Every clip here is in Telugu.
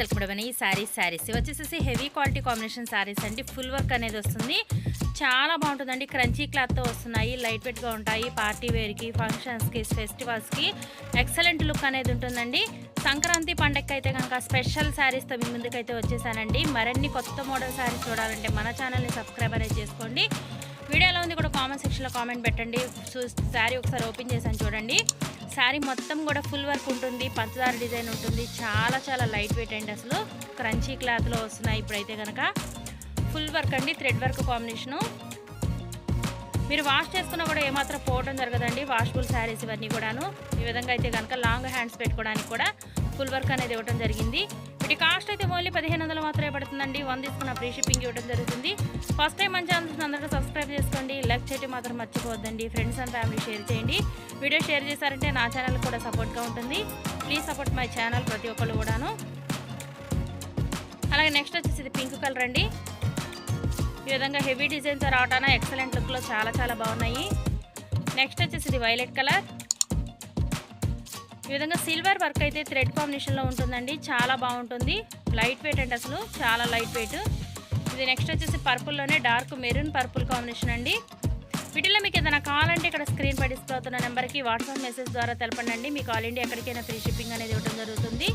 వెల్కమ్ ఈ శారీస్ శారీస్ వచ్చేసేసి వచ్చేసి హెవీ క్వాలిటీ కాంబినేషన్ శారీస్ అండి. ఫుల్ వర్క్ అనేది వస్తుంది. చాలా బాగుంటుందండి. క్రంచీ క్లాత్తో వస్తున్నాయి. లైట్ వెయిట్గా ఉంటాయి. పార్టీ వేర్కి ఫంక్షన్స్కి ఫెస్టివల్స్కి ఎక్సలెంట్ లుక్ అనేది ఉంటుందండి. సంక్రాంతి పండగకి అయితే కనుక స్పెషల్ శారీస్తో మీ ముందుకైతే వచ్చేసానండి. మరిన్ని కొత్త మోడల్ శారీస్ చూడాలంటే మన ఛానల్ని సబ్స్క్రైబ్ అనేది చేసుకోండి. వీడియోలో ఉంది కూడా కామెంట్ సెక్షన్లో కామెంట్ పెట్టండి. శారీ ఒకసారి ఓపెన్ చేశాను చూడండి. శారీ మొత్తం కూడా ఫుల్ వర్క్ ఉంటుంది పంచదార డిజైన్ ఉంటుంది. చాలా చాలా లైట్ వెయిట్ అండి అసలు. క్రంచీ క్లాత్లో వస్తున్నాయి ఇప్పుడైతే కనుక ఫుల్ వర్క్ అండి థ్రెడ్ వర్క్ కాంబినేషను. మీరు వాష్ చేసుకున్నా కూడా ఏమాత్రం పోవడం జరగదండి వాషబుల్ శారీస్ ఇవన్నీ కూడాను. ఈ విధంగా అయితే కనుక లాంగ్ హ్యాండ్స్ పెట్టుకోవడానికి కూడా ఫుల్ వర్క్ అనేది ఇవ్వడం జరిగింది. వీటి కాస్ట్ అయితే ఓన్లీ పదిహేను వందలు మాత్రమే పడుతుందండి. వన్ తీసుకున్న ఫ్రీ షిప్పింగ్ ఇవ్వడం జరుగుతుంది. ఫస్ట్ టైం మంచి అందరూ సబ్స్క్రైబ్ చేసుకోండి. లైక్ చేయటం మాత్రం మర్చిపోవద్దండి. ఫ్రెండ్స్ అండ్ ఫ్యామిలీ షేర్ చేయండి. వీడియో షేర్ చేశారంటే నా ఛానల్ కూడా సపోర్ట్గా ఉంటుంది. ప్లీజ్ సపోర్ట్ మై ఛానల్ ప్రతి ఒక్కళ్ళు కూడాను. అలాగే నెక్స్ట్ వచ్చేసి ఇది పింక్ కలర్ అండి. ఈ విధంగా హెవీ డిజైన్స్ రావటాన ఎక్సలెంట్ లుక్లో చాలా చాలా బాగున్నాయి. నెక్స్ట్ వచ్చేసి ఇది వైలెట్ కలర్ ఈ విధంగా సిల్వర్ వర్క్ అయితే థ్రెడ్ కాంబినేషన్లో ఉంటుందండి. చాలా బాగుంటుంది. లైట్ వెయిట్ అండి అసలు. చాలా లైట్ వెయిట్ ఇది నెక్స్ట్ వచ్చేసి పర్పుల్లోనే డార్క్ మెరూన్ పర్పుల్ కాంబినేషన్ అండి. వీటిలో మీకు ఏదైనా కావాలంటే ఇక్కడ స్క్రీన్ పై డిస్ప్లే అవుతున్న నెంబర్కి వాట్సాప్ మెసేజ్ ద్వారా తెలపండి మీకు ఆల్ ఇండియా ఎక్కడికైనా ఫ్రీ షిప్పింగ్ అనేది ఇవ్వడం జరుగుతుంది.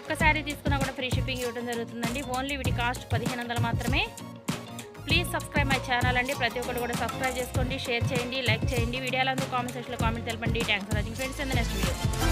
ఒక్కసారి తీసుకున్నా కూడా ఫ్రీ షిప్పింగ్ ఇవ్వడం జరుగుతుందండి. ఓన్లీ వీటి కాస్ట్ పదిహేను వందలు మాత్రమే. ప్లీజ్ సబ్స్క్రైబ్ మై ఛానల్ అండి. ప్రతి ఒక్కరు కూడా సబ్స్క్రైబ్ చేసుకోండి షేర్ చేయండి లైక్ చేయండి. వీడియోలందరూ కామెంట్ సెక్షన్లో కామెంట్ తెలపండి. Thanks for watching friends in the next video